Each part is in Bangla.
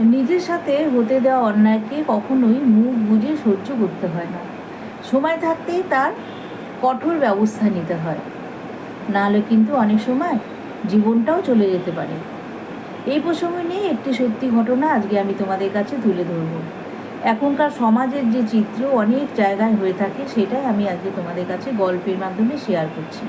নিজের সাথে হতে দেওয়া অন্যায়কে কখনোই মুখ বুঝে সহ্য করতে হয় না। সময় থাকতেই তার কঠোর ব্যবস্থা নিতে হয়। নাহলে কিন্তু অনেক সময় জীবনটাও চলে যেতে পারে। এই প্রসঙ্গ নিয়ে একটি সত্যি ঘটনা আজকে আমি তোমাদের কাছে তুলে ধরবো। এখনকার সমাজের যে চিত্র অনেক জায়গায় হয়ে থাকে, সেটাই আমি আজকে তোমাদের কাছে গল্পের মাধ্যমে শেয়ার করছি।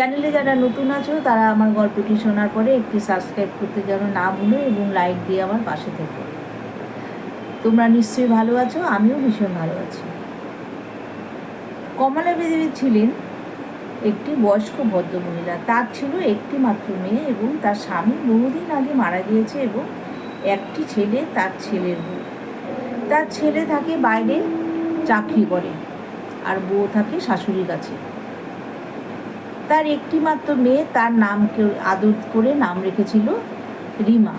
চ্যানেলে যারা নতুন আছো, তারা আমার গল্পটি শোনার পরে একটি সাবস্ক্রাইব করতে যেন না ভুলো এবং লাইক দিয়ে আমার পাশে থেকো। তোমরা নিশ্চয়ই ভালো আছো, আমিও ভীষণ ভালো আছি। কমলা দেবী ছিলেন একটি বয়স্ক ভদ্রমহিলা তার ছিল একটি মাত্র মেয়ে এবং তার স্বামী বহুদিন আগে মারা গিয়েছে এবং একটি ছেলে তার ছেলের বউ। তার ছেলে থাকে বাইরে চাকরি করে, আর বউ থাকে শাশুড়ির কাছে। তার একটি মাত্র মেয়ে, তার নামকে আদর করে নাম রেখেছিল রিমা।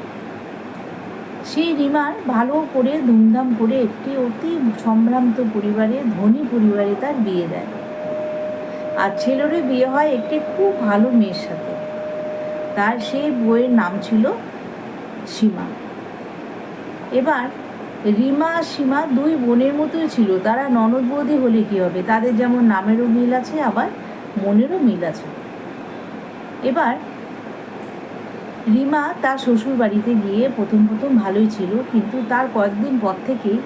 সেই রিমার ভালো করে ধুমধাম করে একটি অতি সম্ভ্রান্ত পরিবারে, ধনী পরিবারে তার বিয়ে দেয়। আর ছেলেরও বিয়ে হয় একটি খুব ভালো মেয়ের সাথে। তার সেই বইয়ের নাম ছিল সীমা। এবার রিমা সীমা দুই বোনের মতোই ছিল। তারা ননদ বৌদি হলে কী হবে? তাদের যেমন নামেরও মিল আছে, আবার মনেরও মিল আছে। এবার রিমা তার শ্বশুর বাড়িতে গিয়ে প্রথম প্রথম ভালোই ছিল, কিন্তু তার কয়েকদিন পর থেকেই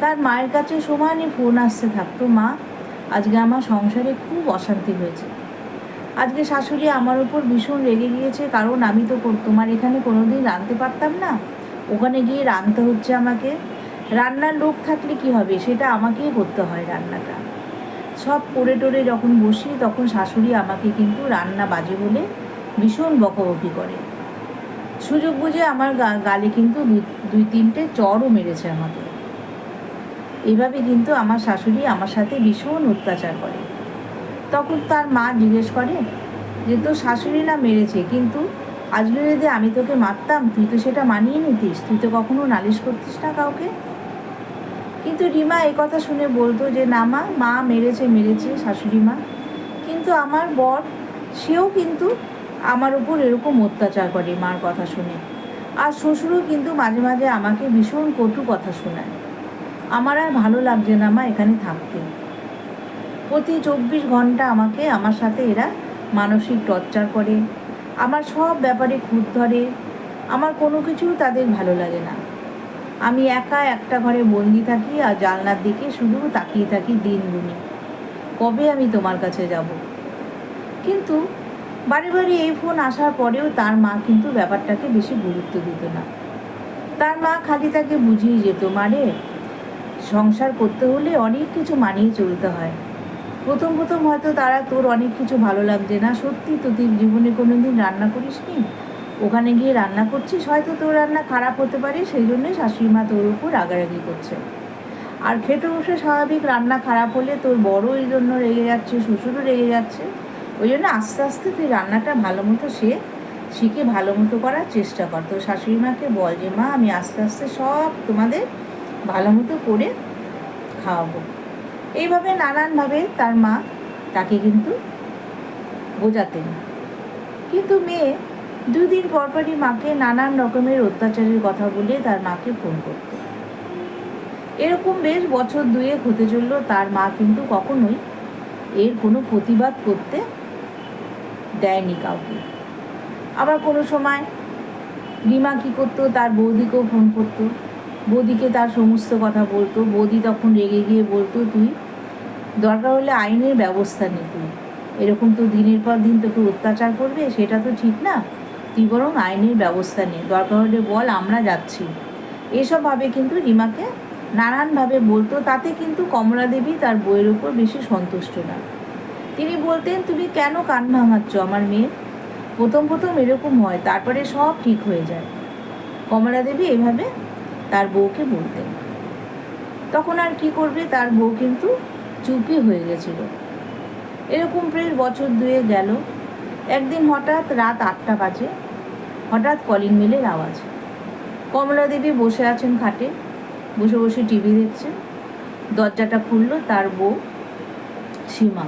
তার মায়ের কাছে সমানে ফোন আসতে থাকতো, মা, আজকে আমার সংসারে খুব অশান্তি হয়েছে। আজকে শাশুড়ি আমার উপর ভীষণ রেগে গিয়েছে, কারণ আমি তো তোমার এখানে কোনোদিন রাঁধতে পারতাম না। ওখানে গিয়ে রাঁধতে হচ্ছে আমাকে। রান্নার লোক থাকলে কি হবে? সেটা আমাকেই করতে হয় রান্নাটা। সব করে টোরে যখন বসি, তখন শাশুড়ি আমাকে কিন্তু রান্না বাজে বলে ভীষণ বকবকি করে। সুযোগ বুঝে আমার গালে কিন্তু দুই তিনটে চরও মেরেছে আমাকে। এভাবে কিন্তু আমার শাশুড়ি আমার সাথে ভীষণ অত্যাচার করে। তখন তার মা জিজ্ঞেস করে যে, তোর শাশুড়ি না মেরেছে? কিন্তু আজকে যদি আমি তোকে মারতাম, তুই তো সেটা মানিয়ে নিতিস। তুই তো কখনো নালিশ করতিস না কাউকে? কিন্তু রিমা এই কথা শুনে বলতো যে, না মা মা মেরেছে মেরেছে শাশুড়ি মা। কিন্তু আমার বর, সেও কিন্তু আমার উপর এরকম অত্যাচার করে মার কথা শুনে। আর শ্বশুরও কিন্তু মাঝে মাঝে আমাকে ভীষণ কটু কথা শোনায়। আমার আর ভালো লাগছে না মা এখানে থাকতে। প্রতি চব্বিশ ঘণ্টা আমাকে, আমার সাথে এরা মানসিক টর্চার করে। আমার সব ব্যাপারে খুঁত ধরে। আমার কোনো কিছু তাদের ভালো লাগে না। আমি একা একটা ঘরে বন্দি থাকি আর জানলার দিকে শুধু তাকিয়ে থাকি দিন গুনি কবে আমি তোমার কাছে যাব? কিন্তু বারে বারে এই ফোন আসার পরেও তার মা কিন্তু ব্যাপারটাকে বেশি গুরুত্ব দিত না। তার মা খালি তাকে বুঝিয়ে যেত, মারে, সংসার করতে হলে অনেক কিছু মানিয়ে চলতে হয়। প্রথম প্রথম হয়তো তারা তোর অনেক কিছু ভালো লাগছে না। সত্যি তো তুই জীবনে কোনো দিন রান্না করিস নি ওখানে গিয়ে রান্না করছিস, হয়তো তোর রান্না খারাপ হতে পারে, সেই জন্যই শাশুড়ি মা তোর উপর রাগারাগি করছে। আর খেতে বসে স্বাভাবিক রান্না খারাপ হলে তোর বড় এই জন্য রেগে যাচ্ছে, শ্বশুরও রেগে যাচ্ছে। ওই জন্য আস্তে আস্তে তুই রান্নাটা ভালো মতো সে শিখে ভালো মতো করার চেষ্টা কর। তোর শাশুড়ি মাকে বল যে, মা, আমি আস্তে আস্তে সব তোমাদের ভালো মতো করে খাওয়াবো। এইভাবে নানানভাবে তার মা তাকে কিন্তু বোঝাতেন। কিন্তু মেয়ে দুদিন পরপরই মাকে নানান রকমের অত্যাচারের কথা বলে তার মাকে ফোন করত। এরকম বেশ বছর দুয়েক হতে চলল, তার মা কিন্তু কখনোই এর কোনো প্রতিবাদ করতে দেয়নি কাউকে। আবার কোনো সময় রিমা কী করতো, তার বৌদিকেও ফোন করতো। বৌদিকে তার সমস্ত কথা বলতো। বৌদি তখন রেগে গিয়ে বলতো, তুই দরকার হলে আইনের ব্যবস্থা নে তুই। এরকম তো দিনের পর দিন তোকে অত্যাচার করবে, সেটা তো ঠিক না। তুই বরং আইনের ব্যবস্থা নে। দরকার হলে বল, আমরা যাচ্ছি। এসবভাবে কিন্তু রিমাকে নানানভাবে বলতো, তাতে কিন্তু কমলা দেবী তার বইয়ের উপর বেশি সন্তুষ্ট না। তিনি বলতেন, তুমি কেন কান ভাঙাচ্ছ আমার মেয়ে? প্রথম প্রথম এরকম হয়, তারপরে সব ঠিক হয়ে যায়। কমলা দেবী এভাবে তার বউকে বলতেন। তখন আর কি করবে, তার বউ কিন্তু চুপই হয়ে গেছিল। এরকম প্রায় বছর দুয়ে গেল। একদিন হঠাৎ রাত আটটা বাজে। হঠাৎ কলিং বেলের আওয়াজ। কমলা দেবী বসে আছেন খাটে, বসে বসে টিভি দেখছেন। দরজাটা খুললো তার বউ, সীমা।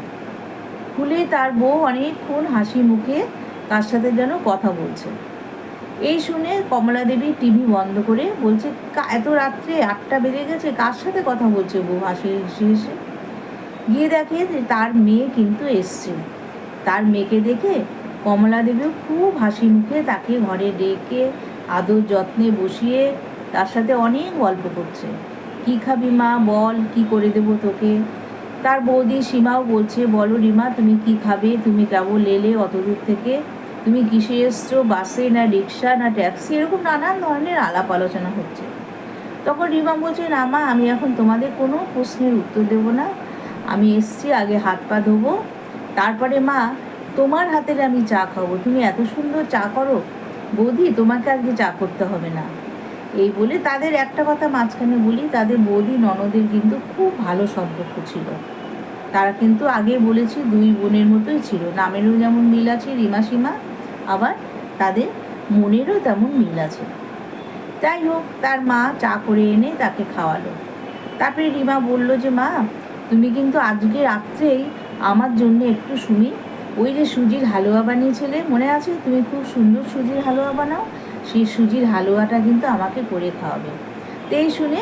খুলে তার বউ অনেকক্ষণ হাসি মুখে তার সাথে যেন কথা বলছে। এই শুনে কমলা দেবী টিভি বন্ধ করে বলছে এত রাত্রে আটটা বেজে গেছে, কার সাথে কথা বলছে বউ? হাসি হেসে হেসে। গিয়ে দেখে যে তার মেয়ে কিন্তু এসছে। তার মেয়েকে দেখে কমলা দেবীও খুব হাসি মুখে তাকে ঘরে ডেকে আদর যত্নে বসিয়ে তার সাথে অনেক গল্প করছে। কি খাবি মা? বল, কি করে দেবো তোকে? তার বৌদি সীমাও বলছে, বলো রিমা, তুমি কি খাবে? তুমি কেবল এলে অত দূর থেকে। তুমি কিসে এসছো? বাসে না রিক্সা না ট্যাক্সি? এরকম নানান ধরনের আলাপ আলোচনা হচ্ছে। তখন রিমা বলছে, না মা, আমি এখন তোমাদের কোনো প্রশ্নের উত্তর দেব না। আমি এসছি, আগে হাত পা ধোবো। তারপরে মা তোমার হাতের আমি চা খাব। তুমি এত সুন্দর চা করো। বৌদি, তোমাকে আজকে চা করতে হবে না। এই বলে তাদের একটা কথা মাঝখানে বলি, তাদের বৌদি ননদের কিন্তু খুব ভালো সম্পর্ক ছিল। তারা কিন্তু আগে বলেছি দুই বোনের মতোই ছিল। নামেরও যেমন মিল আছে রিমা সীমা আবার তাদের মনেরও তেমন মিল আছে। যাই হোক, তার মা চা করে এনে তাকে খাওয়ালো। তারপরে রিমা বলল যে, মা, তুমি কিন্তু আজকে রাত্রেই আমার জন্য একটু শুনি ওই যে সুজির হালুয়া বানিয়েছিলে, মনে আছে? তুমি খুব সুন্দর সুজির হালুয়া বানাও, সেই সুজির হালুয়াটা কিন্তু আমাকে করে খাওয়াবে। তো এই শুনে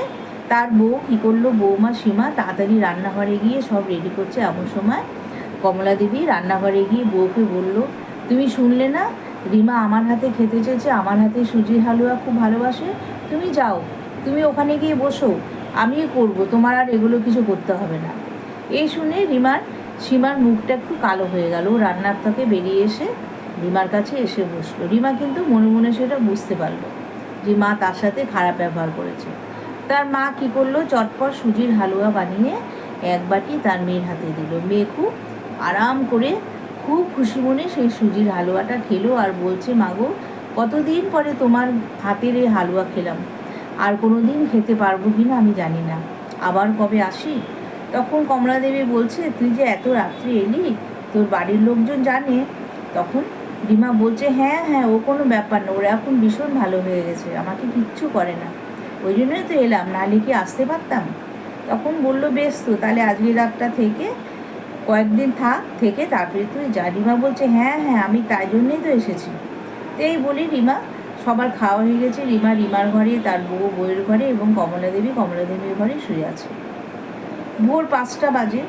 তার বউ কী করল? বৌমা সীমা তাড়াতাড়ি রান্নাঘরে গিয়ে সব রেডি করছে এমন সময় কমলা দেবী রান্নাঘরে গিয়ে বউকে বলল, তুমি শুনলে না? রিমা আমার হাতে খেতে চেয়েছে, আমার হাতে সুজির হালুয়া খুব ভালোবাসে। তুমি যাও, তুমি ওখানে গিয়ে বসো, আমিই করব, তোমার আর এগুলো কিছু করতে হবে না। এই শুনে রিমার সীমার মুখটা একটু কালো হয়ে গেল। রান্নার থেকে বেরিয়ে এসে রিমার কাছে এসে বসল। রিমা কিন্তু মনে মনে সেটা বুঝতে পারল যে মা তার সাথে খারাপ ব্যবহার করেছে। তার মা কী করল? চটপট সুজির হালুয়া বানিয়ে এক বাটি তার মেয়ের হাতে দিল। মেয়ে খুব আরাম করে, খুব খুশি মনে সেই সুজির হালুয়াটা খেলো আর বলছে মাগো কতদিন পরে তোমার হাতের এই হালুয়া খেলাম? আর কোনো দিন খেতে পারব কি না আমি জানি না। আবার কবে আসি? তখন কমলা দেবী বলছে, তুই যে এত রাত্রে এলি, তোর বাড়ির লোকজন জানে? তখন রিমা বলছে হ্যাঁ হ্যাঁ ও কোনো ব্যাপার না, ওরা এখন ভীষণ ভালো হয়ে গেছে, আমাকে কিচ্ছু করে না। ওই জন্যই তো এলাম, নাহলে কি আসতে পারতাম? তখন বলল, বেশ তো, তাহলে আজকে রাতটা থেকে কয়েকদিন থাক, থেকে তারপরে তুই যা। রিমা বলছে হ্যাঁ হ্যাঁ আমি তাই জন্যেই তো এসেছি। তো এই বলি রিমা সবার খাওয়া হয়ে গেছে। রিমা রিমার ঘরে, তার বউ বউয়ের ঘরে এবং কমলা দেবী কমলা দেবীর ঘরে শুয়ে আছে। ভোর পাঁচটা বাজে।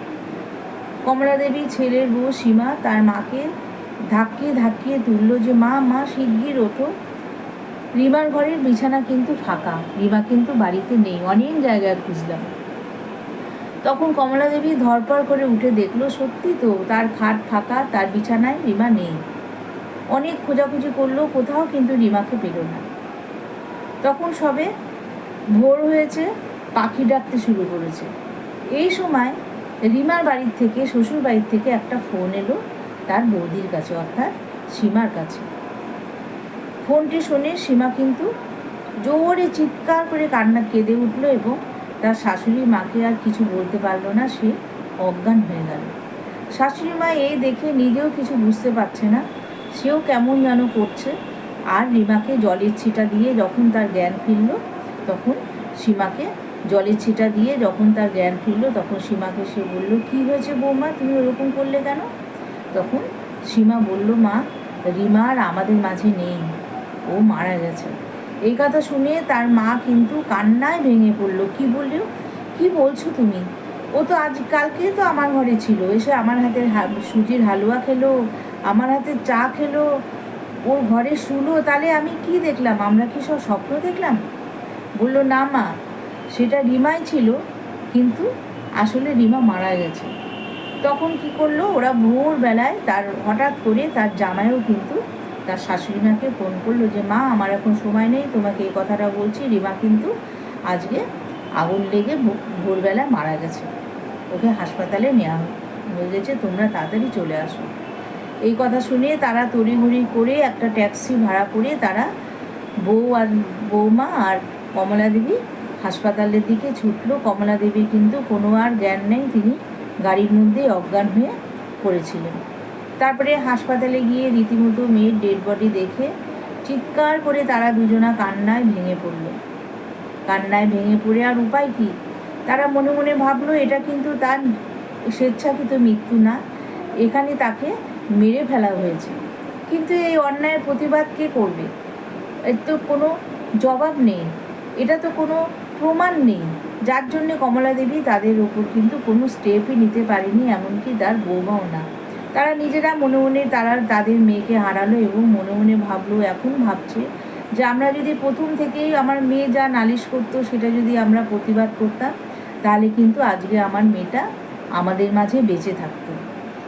কমলা দেবী, ছেলের বউ সীমা তার মাকে ধাক্কিয়ে ধাক্কিয়ে তুললো যে, মা মা, শিগগির ওঠো। রিমার ঘরের বিছানা কিন্তু ফাঁকা। রিমা কিন্তু বাড়িতে নেই। অনেক জায়গায় খুঁজলাম। তখন কমলা দেবী ধরপড় করে উঠে দেখল, সত্যি তো, তার খাট ফাঁকা, তার বিছানায় রিমা নেই। অনেক খোঁজাখুঁজি করল, কোথাও কিন্তু রিমাকে পেল না। তখন সবে ভোর হয়েছে, পাখি ডাকতে শুরু করেছে। এই সময় রিমার বাড়ির থেকে, শ্বশুর বাড়ির থেকে একটা ফোন এলো তার বৌদির কাছে, অর্থাৎ সীমার কাছে। ফোনটি শুনে সীমা কিন্তু জোরে চিৎকার করে কান্না কেঁদে উঠল এবং তার শাশুড়ি মাকে আর কিছু বলতে পারল না, সে অজ্ঞান হয়ে গেল। শাশুড়ি মা এই দেখে নিজেও কিছু বুঝতে পারছে না, সেও কেমন যেন করছে। আর রিমাকে জলের ছিটা দিয়ে যখন তার জ্ঞান ফিরল, তখন সীমাকে জলের ছিটা দিয়ে যখন তার জ্ঞান ফিরল, তখন সীমাকে সে বলল, কি হয়েছে বৌমা? তুমি ওরকম করলে কেন? তখন সীমা বলল, মা, রিমা আর আমাদের মাঝে নেই। ও মারা গেছে। এই কথা শুনে তার মা কিন্তু কান্নায় ভেঙে পড়ল। কি বলল? কি বলছো তুমি? ও তো আজ, কালকে তো আমার ঘরে ছিল। এসে আমার হাতের সুজির হালুয়া খেলো, আমার হাতে চা খেলো, ওর ঘরে শুলো। তাহলে আমি কি দেখলাম? আমরা কি সব স্বপ্ন দেখলাম? বলল, না মা সেটা রিমাই ছিল, কিন্তু আসলে রিমা মারা গেছে। তখন কি করল? ওরা ভোরবেলায় তার হঠাৎ করে তার জামাইও কিন্তু তার শাশুড়ি মাকে ফোন করল যে, মা, আমার এখন সময় নেই, তোমাকে এই কথাটা বলছি, রিমা কিন্তু আজকে আগুন লেগে ভো- ভোরবেলা মারা গেছে। ওকে হাসপাতালে নেওয়া হয়ে গেছে তোমরা তাড়াতাড়ি চলে আসো। এই কথা শুনে তারা তড়িঘড়ি করে একটা ট্যাক্সি ভাড়া করে তারা বউ আর বৌমা আর কমলা দেবী হাসপাতালের দিকে ছুটলো। কমলা দেবীর কিন্তু কোনো আর জ্ঞান নেই, তিনি গাড়ির মধ্যে অজ্ঞান হয়ে পড়েছিলেন। তারপরে হাসপাতালে গিয়ে রীতিমতো মেয়ের ডেড বডি দেখে চিৎকার করে তারা দুজনা কান্নায় ভেঙে পড়ল। কান্নায় ভেঙে পড়ে আর উপায় কী? তারা মনে মনে ভাবলো, এটা কিন্তু তার স্বেচ্ছাকৃত মৃত্যু না। এখানে তাকে মেরে ফেলা হয়েছে। কিন্তু এই অন্যায়ের প্রতিবাদ কে করবে? এর তো কোনো জবাব নেই। এটা তো কোনো প্রমাণ নেই। যার জন্যে কমলা দেবী তাদের ওপর কিন্তু কোনো স্টেপই নিতে পারেনি, এমনকি তার বৌমাও না। তারা নিজেরা মনে মনে তারা তাদের মেয়েকে হারালো এবং মনে মনে ভাবলো, এখন ভাবছে যে আমরা যদি প্রথম থেকেই আমার মেয়ে যা নালিশ করতো, সেটা যদি আমরা প্রতিবাদ করতাম, তাহলে কিন্তু আজকে আমার মেয়েটা আমাদের মাঝে বেঁচে থাকতো।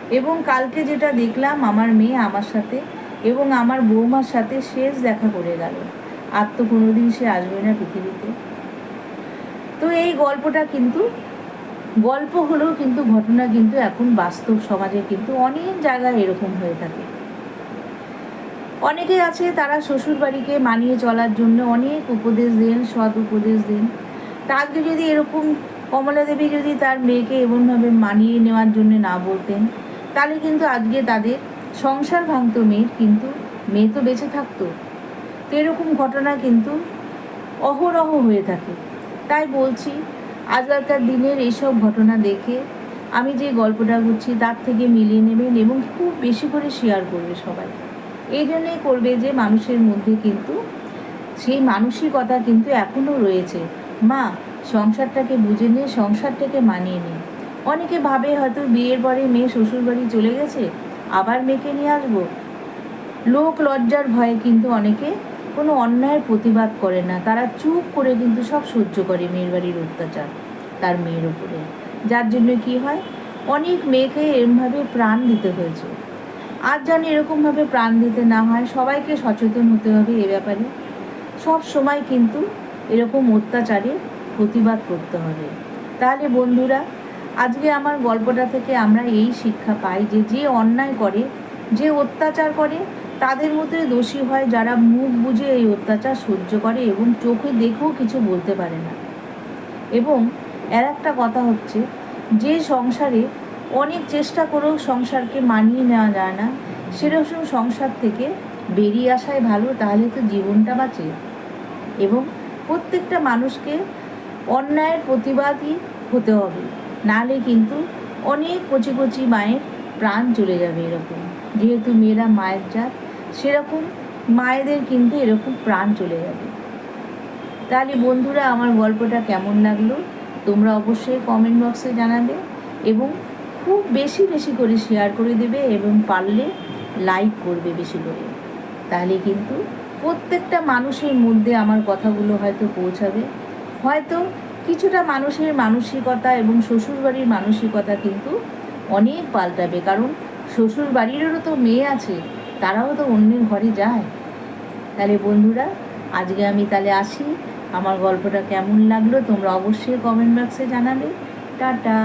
এবং কালকে যেটা দেখলাম, আমার মেয়ে আমার সাথে এবং আমার বৌমার সাথে শেষ দেখা করে গেল। আর তো কোনোদিন সে আসবে না পৃথিবীতে। তো এই গল্পটা কিন্তু, গল্প হলেও কিন্তু ঘটনা কিন্তু এখন বাস্তব সমাজে কিন্তু অনেক জায়গায় এরকম হয়ে থাকে। অনেকে আছে তারা শ্বশুর বাড়িকে মানিয়ে চলার জন্য অনেক উপদেশ দেন, সৎ উপদেশ দেন। তা আজকে যদি এরকম কমলা দেবী যদি তার মেয়েকে এমনভাবে মানিয়ে নেওয়ার জন্য না বলতেন, তাহলে কিন্তু আজকে তাদের সংসার ভাঙতো মেয়ের কিন্তু, মেয়ে তো বেঁচে থাকতো। তো এরকম ঘটনা কিন্তু অহরহ হয়ে থাকে। তাই বলছি, আজকালকার দিনের এইসব ঘটনা দেখে আমি যে গল্পটা করছি তার থেকে মিলিয়ে নেবেন এবং খুব বেশি করে শেয়ার করবে সবাই। এই জন্যেই করবে যে মানুষের মধ্যে কিন্তু, সেই মানসিকতা কিন্তু এখনও রয়েছে। মা, সংসারটাকে বুঝে নিয়ে সংসারটাকে মানিয়ে নে। অনেকে ভাবে হয়তো বিয়ের পরে মেয়ে শ্বশুরবাড়ি চলে গেছে, আবার মেয়েকে নিয়ে আসব। লোক লজ্জার ভয়ে কিন্তু অনেকে কোনো অন্যায়ের প্রতিবাদ করে না। তারা চুপ করে কিন্তু সব সহ্য করে মেয়ের বাড়ির অত্যাচার তার মেয়ের উপরে। যার জন্য কি হয়? অনেক মেয়েকে এরমভাবে প্রাণ দিতে হয়েছে। আর যেন এরকমভাবে প্রাণ দিতে না হয়, সবাইকে সচেতন হতে হবে এ ব্যাপারে। সব সময় কিন্তু এরকম অত্যাচারে প্রতিবাদ করতে হবে। তাহলে বন্ধুরা, আজকে আমার গল্পটা থেকে আমরা এই শিক্ষা পাই যে যে অন্যায় করে, যে অত্যাচার করে তাদের মধ্যে দোষী হয় যারা মুখ বুঝে এই অত্যাচার সহ্য করে এবং চোখে দেখেও কিছু বলতে পারে না। এবং এর একটা কথা হচ্ছে, যে সংসারে অনেক চেষ্টা করেও সংসারকে মানিয়ে নেওয়া যায় না, সেরকম সংসার থেকে বেরিয়ে আসাই ভালো, তাহলে তো জীবনটা বাঁচে। এবং প্রত্যেকটা মানুষকে অন্যায়ের প্রতিবাদী হতে হবে, নাহলে কিন্তু অনেক কচি কচি মায়ের প্রাণ চলে যাবে এরকম। যেহেতু মেয়েরা মায়ের জাত সেরকম মায়েদের কিন্তু এরকম প্রাণ চলে যাবে। তাহলে বন্ধুরা, আমার গল্পটা কেমন লাগল? তোমরা অবশ্যই কমেন্ট বক্সে জানাবে এবং খুব বেশি বেশি করে শেয়ার করে দেবে এবং পারলে লাইক করবে বেশি করে। তাহলে কিন্তু প্রত্যেকটা মানুষের মধ্যে আমার কথাগুলো হয়তো পৌঁছাবে। হয়তো কিছুটা মানুষের মানসিকতা এবং শ্বশুরবাড়ির মানসিকতা কিন্তু অনেক পাল্টাবে। কারণ শ্বশুরবাড়িরও তো মেয়ে আছে তারাও তো অন্যের ঘরে যায়। তাহলে বন্ধুরা, আজকে আমি তাহলে আসি। আমার গল্পটা কেমন লাগল তোমরা অবশ্যই কমেন্ট বক্সে জানাবে। টাটা।